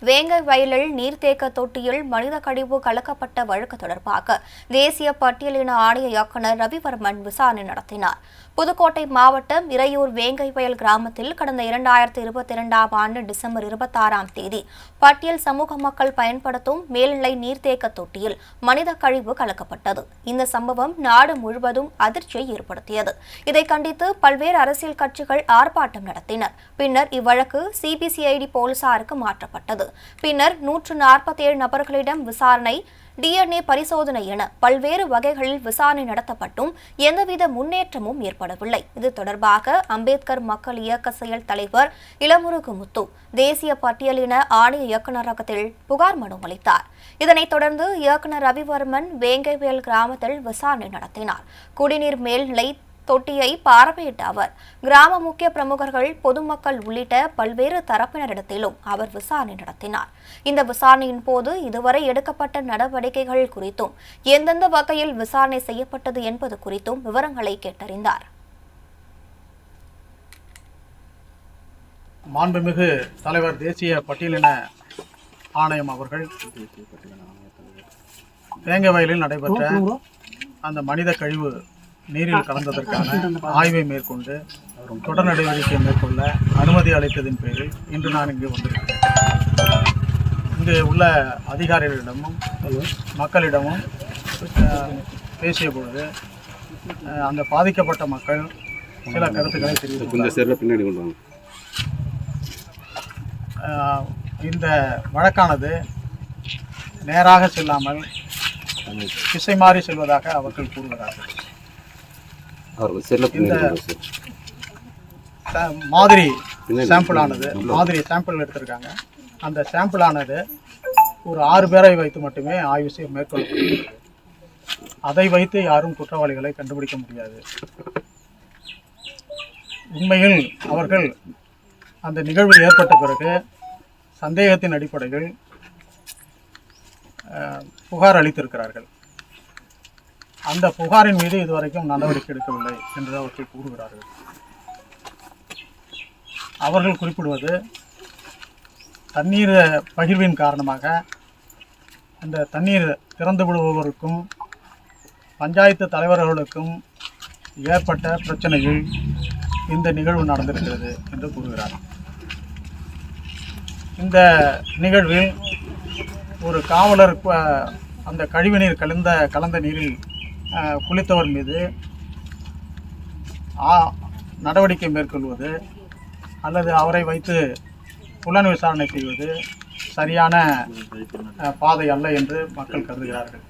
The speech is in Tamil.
வேங்கை வயலில் நீர்த்தேக்க தொட்டியில் மனித கழிவு கலக்கப்பட்ட வழக்கு தொடர்பாக தேசிய பட்டியலின ஆணைய இயக்குநர் ரவிவர்மன் விசாரணை நடத்தினார். புதுக்கோட்டை மாவட்டம் இறையூர் வேங்கை வயல் கிராமத்தில் கடந்த இரண்டாயிரத்தி இருபத்தி இரண்டாம் ஆண்டு டிசம்பர் இருபத்தாறாம் தேதி பட்டியல் சமூக மக்கள் பயன்படுத்தும் மேல்நிலை நீர்த்தேக்க தொட்டியில் மனித கழிவு கலக்கப்பட்டது. இந்த சம்பவம் நாடு முழுவதும் அதிர்ச்சியை ஏற்படுத்தியது. இதை கண்டித்து பல்வேறு அரசியல் கட்சிகள் ஆர்ப்பாட்டம் நடத்தினர். பின்னர் இவ்வழக்கு சிபிசிஐடி போலீசாருக்கு மாற்றப்பட்டது. பின்னர் நூற்று நாற்பத்தி ஏழு நபர்களிடம் விசாரணை டிஎன்ஏ பரிசோதனை என பல்வேறு வகைகளில் விசாரணை நடத்தப்பட்டும் எந்தவித முன்னேற்றமும் ஏற்படவில்லை. இது தொடர்பாக அம்பேத்கர் மக்கள் இயக்க செயல் தலைவர் இளமுருகு முத்து தேசிய பட்டியலின ஆணைய இயக்குநரகத்தில் புகார் மனு அளித்தார். இதனைத் தொடர்ந்து இயக்குநர் ரவிவர்மன் வேங்கைவேல் கிராமத்தில் விசாரணை நடத்தினார். குடிநீர் மேல்நிலை தொட்டியை பார்வையிட்ட அவர் கிராம முக்கிய பிரமுகர்கள் பொதுமக்கள் உள்ளிட்ட பல்வேறு தரப்பினரிடத்திலும் அவர் விசாரணை நடத்தினார். இந்த விசாரணையின் போது இதுவரை எடுக்கப்பட்ட நடவடிக்கைகள் குறித்தும் எந்தெந்த வகையில் விசாரணை செய்யப்பட்டது என்பது குறித்தும் விவரங்களை கேட்டறிந்தார். மாண்புமிகு தலைவர் தேசிய பட்டியலின ஆணையம் அவர்கள் வேங்க வயலில் நடைபெற்ற அந்த மனித கழிவு நீரில் கலந்ததற்கான ஆய்வை மேற்கொண்டு தொடர் நடவடிக்கை மேற்கொள்ள அனுமதி அளித்ததின் பேரில் இன்று நான் இங்கு வந்திருக்கிறேன். இங்கு உள்ள அதிகாரிகளிடமும் மக்களிடமும் பேசிய பொழுது அந்த பாதிக்கப்பட்ட மக்கள் சில கருத்துக்களை ஆஹ் இந்த வழக்கானது நேராக செல்லாமல் திசை மாறி செல்வதாக அவர்கள் கூறுகிறார்கள். அவர் சரியில் பின்னாடி கொண்டு வாங்க சார் சா- மாதிரி சாம்பிள் ஆனது மாதிரி சாம்பிள் எடுத்திருக்காங்க. அந்த சாம்பிள் ஆனது ஒரு ஆறு பேரை வைத்து மட்டுமே ஆய்வு செய்ய மேற்கொள்ளப்படுகிறது அதை வைத்து யாரும் குற்றவாளிகளை கண்டுபிடிக்க முடியாது. உண்மையில் அவர்கள் அந்த நிகழ்வு ஏற்பட்ட பிறகு சந்தேகத்தின் அடிப்படையில் புகார் அளித்திருக்கிறார்கள். அந்த புகாரின் மீது இதுவரைக்கும் நடவடிக்கை எடுக்கவில்லை என்று அவர்கள் கூறுகிறார்கள். அவர்கள் குறிப்பிடுவது தண்ணீர் பகிர்வின் காரணமாக அந்த தண்ணீர் திறந்து விடுபவருக்கும் பஞ்சாயத்து தலைவர்களுக்கும் ஏற்பட்ட பிரச்சனையில் இந்த நிகழ்வு நடந்திருக்கிறது என்று கூறுகிறார். இந்த நிகழ்வில் ஒரு காவலர் அந்த கழிவுநீர் கலந்த கலந்த நீரில் குளித்தவர் மீது நடவடிக்கை மேற்கொள்வது அல்லது அவரை வைத்து புலன் விசாரணை செய்வது சரியான பாதை அல்ல என்று மக்கள் கருதுகிறார்கள்.